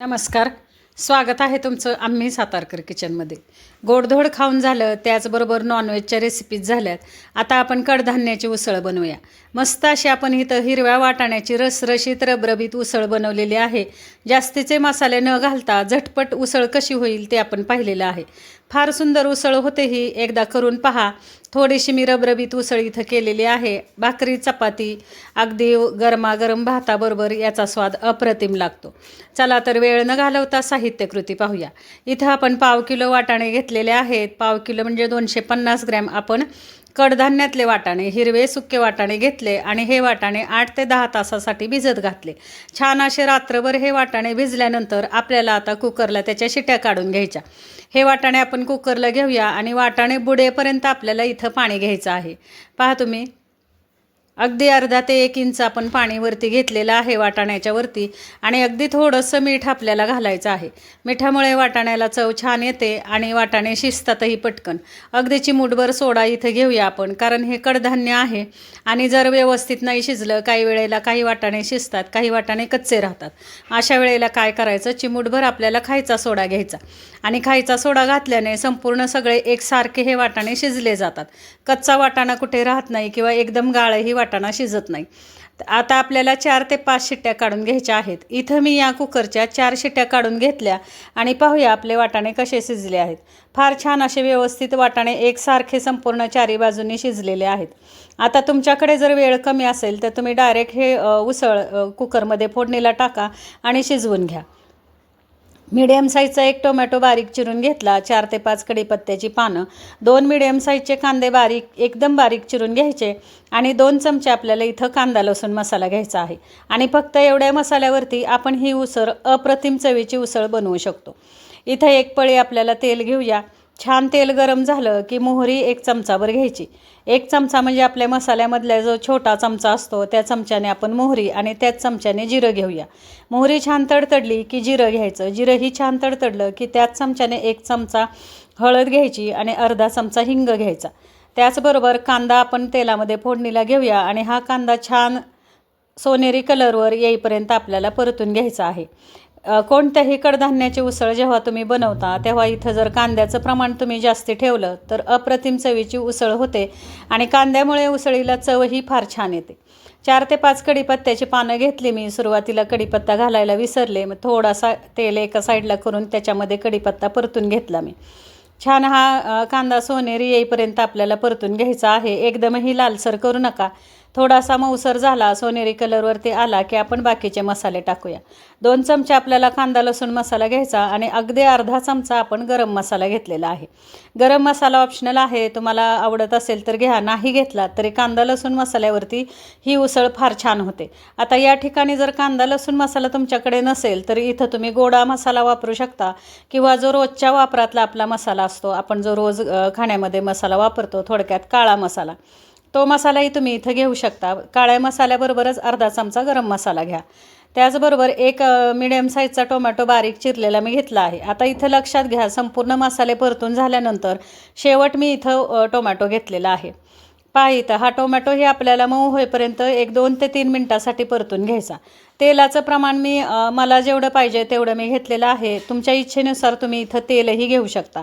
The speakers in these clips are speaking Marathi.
नमस्कार. स्वागत आहे तुमचं आम्ही सातारकर किचनमध्ये. गोडधोड खाऊन झालं त्याचबरोबर नॉनव्हेजच्या रेसिपीज झाल्यात. आता आपण कडधान्याची उसळ बनवूया. मस्त अशी आपण इथं हिरव्या वाटाण्याची रसरशीत रबरबीत उसळ बनवलेली आहे. जास्तीचे मसाले न घालता झटपट उसळ कशी होईल ते आपण पाहिलेलं आहे. फार सुंदर उसळ होते ही एकदा करून पहा. थोडीशी मी रबरबीत उसळ इथं केलेली आहे. भाकरी चपाती अगदी गरमागरम भाताबरोबर याचा स्वाद अप्रतिम लागतो. चला तर वेळ न घालवता साहित्यकृती पाहूया. इथं आपण पाव किलो वाटाणे घेतलेले आहेत. पाव किलो म्हणजे दोनशे पन्नास ग्रॅम आपण कडधान्यातले वाटाणे हिरवे सुके वाटाणे घेतले आणि हे वाटाणे आठ ते दहा तासासाठी भिजत घातले. छान असे रात्रभर हे वाटाणे भिजल्यानंतर आपल्याला आता कुकरला त्याच्या शिट्या काढून घ्यायच्या. हे वाटाणे आपण कुकरला घेऊया आणि वाटाणे बुडेपर्यंत आपल्याला इथं पाणी घ्यायचं आहे. पहा तुम्ही. अगदी अर्धा ते एक इंच आपण पाणीवरती घेतलेलं आहे वाटाण्याच्या वरती आणि अगदी थोडंसं मीठ आपल्याला घालायचं आहे. मिठामुळे वाटाण्याला चव छान येते आणि वाटाणे शिजतातही पटकन. अगदी चिमूटभर सोडा इथं घेऊया आपण कारण हे कडधान्य आहे आणि जर व्यवस्थित नाही शिजलं काही वेळेला काही वाटाणे शिजतात काही वाटाणे कच्चे राहतात. अशा वेळेला काय करायचं? चिमूटभर आपल्याला खायचा सोडा घ्यायचा आणि खायचा सोडा घातल्याने संपूर्ण सगळे एकसारखे हे वाटाणे शिजले जातात. कच्चा वाटाणा कुठे राहत नाही किंवा एकदम गाळही वाटाणा शिजत नाही. आता आपल्याला चार ते पाच शिट्ट्या काढून घ्यायच्या आहेत. इथं मी या कुकरच्या चार शिट्ट्या काढून घेतल्या आणि पाहूया आपले वाटाणे कसे शिजले आहेत. फार छान असे व्यवस्थित वाटाणे एकसारखे संपूर्ण चारी बाजूंनी शिजलेले आहेत. आता तुमच्याकडे जर वेळ कमी असेल तर तुम्ही डायरेक्ट हे उसळ कुकरमध्ये फोडणीला टाका आणि शिजवून घ्या. मीडियम साईजचा एक टोमॅटो बारीक चिरून घेतला. चार ते पाच कडीपत्त्याची पानं. दोन मीडियम साईजचे कांदे बारीक एकदम बारीक चिरून घ्यायचे आणि दोन चमचे आपल्याला इथं कांदा लसूण मसाला घ्यायचा आहे. आणि फक्त एवढ्या मसाल्यावरती आपण ही उसळ अप्रतिम चवीची उसळ बनवू शकतो. इथं एक पळी आपल्याला तेल घेऊया. छान तेल गरम झालं की मोहरी एक चमचाभर घ्यायची. एक चमचा म्हणजे आपल्या मसाल्यामधला जो छोटा चमचा असतो त्या चमच्याने आपण मोहरी आणि त्याच चमच्याने जिरं घेऊया. मोहरी छान तडतडली की जिरं घ्यायचं. जिरंही छान तडतडलं की त्याच चमच्याने एक चमचा हळद घ्यायची आणि अर्धा चमचा हिंग घ्यायचा. त्याचबरोबर कांदा आपण तेलामध्ये फोडणीला घेऊया आणि हा कांदा छान सोनेरी कलरवर येईपर्यंत आपल्याला परतून घ्यायचा आहे. कोणत्याही कडधान्याची उसळ जेव्हा तुम्ही बनवता तेव्हा इथं जर कांद्याचं प्रमाण तुम्ही जास्त ठेवलं तर अप्रतिम चवीची उसळ होते आणि कांद्यामुळे उसळीला चवही फार छान येते. चार ते पाच कढीपत्त्याची पानं घेतली मी सुरुवातीला कढीपत्ता घालायला विसरले मग थोडासा तेल एका साईडला करून त्याच्यामध्ये कढीपत्ता परतून घेतला मी. छान हा कांदा सोनेरी येईपर्यंत आपल्याला परतून घ्यायचा आहे. एकदमही लालसर करू नका. थोडासा मऊसर झाला सोनेरी कलरवरती आला की आपण बाकीचे मसाले टाकूया. दोन चमचे आपल्याला कांदा लसूण मसाला घ्यायचा आणि अगदी अर्धा चमचा आपण गरम मसाला घेतलेला आहे. गरम मसाला ऑप्शनल आहे तुम्हाला आवडत असेल तर घ्या नाही घेतला तरी कांदा लसूण मसाल्यावरती ही उसळ फार छान होते. आता या ठिकाणी जर कांदा लसूण मसाला तुमच्याकडे नसेल तर इथं तुम्ही गोडा मसाला वापरू शकता किंवा जो रोजच्या वापरातला आपला मसाला असतो आपण जो रोज खाण्यामध्ये मसाला वापरतो थोडक्यात काळा मसाला. तो मसालाही तुम्ही इथं घेऊ शकता. काळ्या मसाल्याबरोबरच अर्धा चमचा गरम मसाला घ्या. त्याचबरोबर एक मिडियम साईजचा टोमॅटो बारीक चिरलेला मी घेतला आहे. आता इथं लक्षात घ्या संपूर्ण मसाले परतून झाल्यानंतर शेवट मी इथं टोमॅटो घेतलेला आहे. पहा इथं हा टोमॅटो हे आपल्याला मऊ होईपर्यंत एक दोन ते तीन मिनटासाठी परतून घ्यायचा. तेलाचं प्रमाण मी मला जेवढं पाहिजे तेवढं मी घेतलेलं आहे. तुमच्या इच्छेनुसार तुम्ही इथं तेलही घेऊ शकता.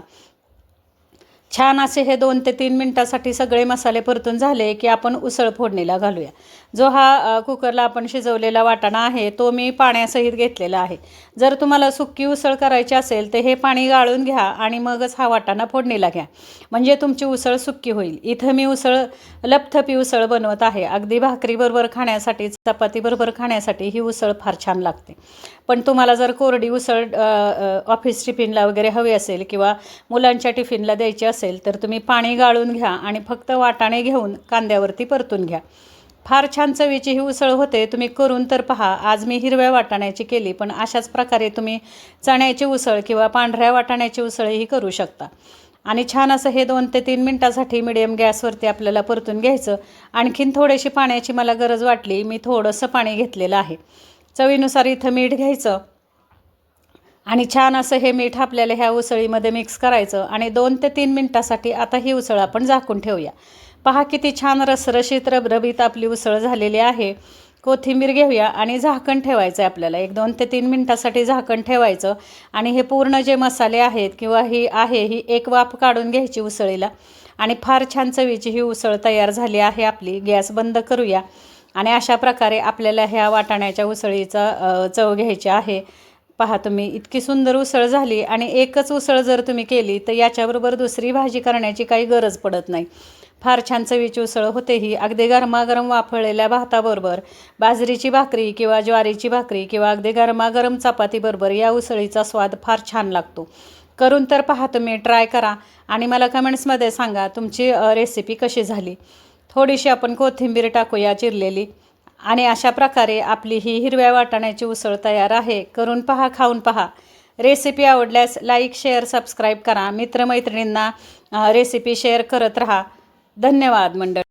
छान असे हे दोन ते तीन मिनटासाठी सगळे मसाले परतून झाले की आपण उसळ फोडणीला घालूया. जो हा कुकरला आपण शिजवलेला वाटाणा आहे तो मी पाण्यासहित घेतलेला आहे. जर तुम्हाला सुक्की उसळ करायची असेल तर हे पाणी गाळून घ्या आणि मगच हा वाटाणा फोडणीला घ्या. म्हणजे तुमची उसळ सुक्की होईल. इथं मी उसळ लपथपी उसळ बनवत आहे. अगदी भाकरीबरोबर खाण्यासाठी चपातीबरोबर खाण्यासाठी ही उसळ फार छान लागते. पण तुम्हाला जर कोरडी उसळ ऑफिस टिफिनला वगैरे हवी असेल किंवा मुलांच्या टिफिनला द्यायची असेल असेल तर तुम्ही पाणी गाळून घ्या आणि फक्त वाटाणे घेऊन कांद्यावरती परतून घ्या. फार छान चवीची ही उसळ होते तुम्ही करून तर पहा. आज मी हिरव्या वाटाण्याची केली पण अशाच प्रकारे तुम्ही चण्याची उसळ किंवा पांढऱ्या वाटाण्याची उसळही करू शकता. आणि छान असं हे दोन ते तीन मिनटासाठी मिडियम गॅसवरती आपल्याला परतून घ्यायचं. आणखीन थोडीशी पाण्याची मला गरज वाटली मी थोडंसं पाणी घेतलेलं आहे. चवीनुसार इथं मीठ घ्यायचं. आणि छान असं हे मीठ आपल्याला ह्या उसळीमध्ये मिक्स करायचं आणि दोन ते तीन मिनटासाठी आता ही उसळ आपण झाकून ठेवूया. पहा किती छान रसरशीत रबरबीत आपली उसळ झालेली आहे. कोथिंबीर घेऊया आणि झाकण ठेवायचं आहे आपल्याला. एक दोन ते तीन मिनटासाठी झाकण ठेवायचं आणि हे पूर्ण जे मसाले आहेत किंवा ही आहे ही एक वाफ काढून घ्यायची उसळीला. आणि फार छान चवीची ही उसळ तयार झाली आहे आपली. गॅस बंद करूया आणि अशा प्रकारे आपल्याला ह्या वाटाण्याच्या उसळीचा चव घ्यायची आहे. पहा तुम्ही इतकी सुंदर उसळ झाली आणि एकच उसळ जर तुम्ही केली तर याच्याबरोबर दुसरी भाजी करण्याची काही गरज पडत नाही. फार छान चवीची उसळ होतेही अगदी गरमागरम वाफळलेल्या भाताबरोबर बाजरीची भाकरी किंवा ज्वारीची भाकरी किंवा अगदी गरमागरम चपातीबरोबर या उसळीचा स्वाद फार छान लागतो. करून तर पहा तुम्ही ट्राय करा आणि मला कमेंट्समध्ये सांगा तुमची रेसिपी कशी झाली. थोडीशी आपण कोथिंबीर टाकूया चिरलेली. आणि अशा प्रकारे आपली ही हिरव्या वाटाण्याची उसळ तयार आहे. करून पहा खाऊन पहा. रेसिपी आवडल्यास लाईक शेअर सबस्क्राईब करा. मित्रमैत्रिणींना रेसिपी शेअर करत राहा. धन्यवाद मंडळ.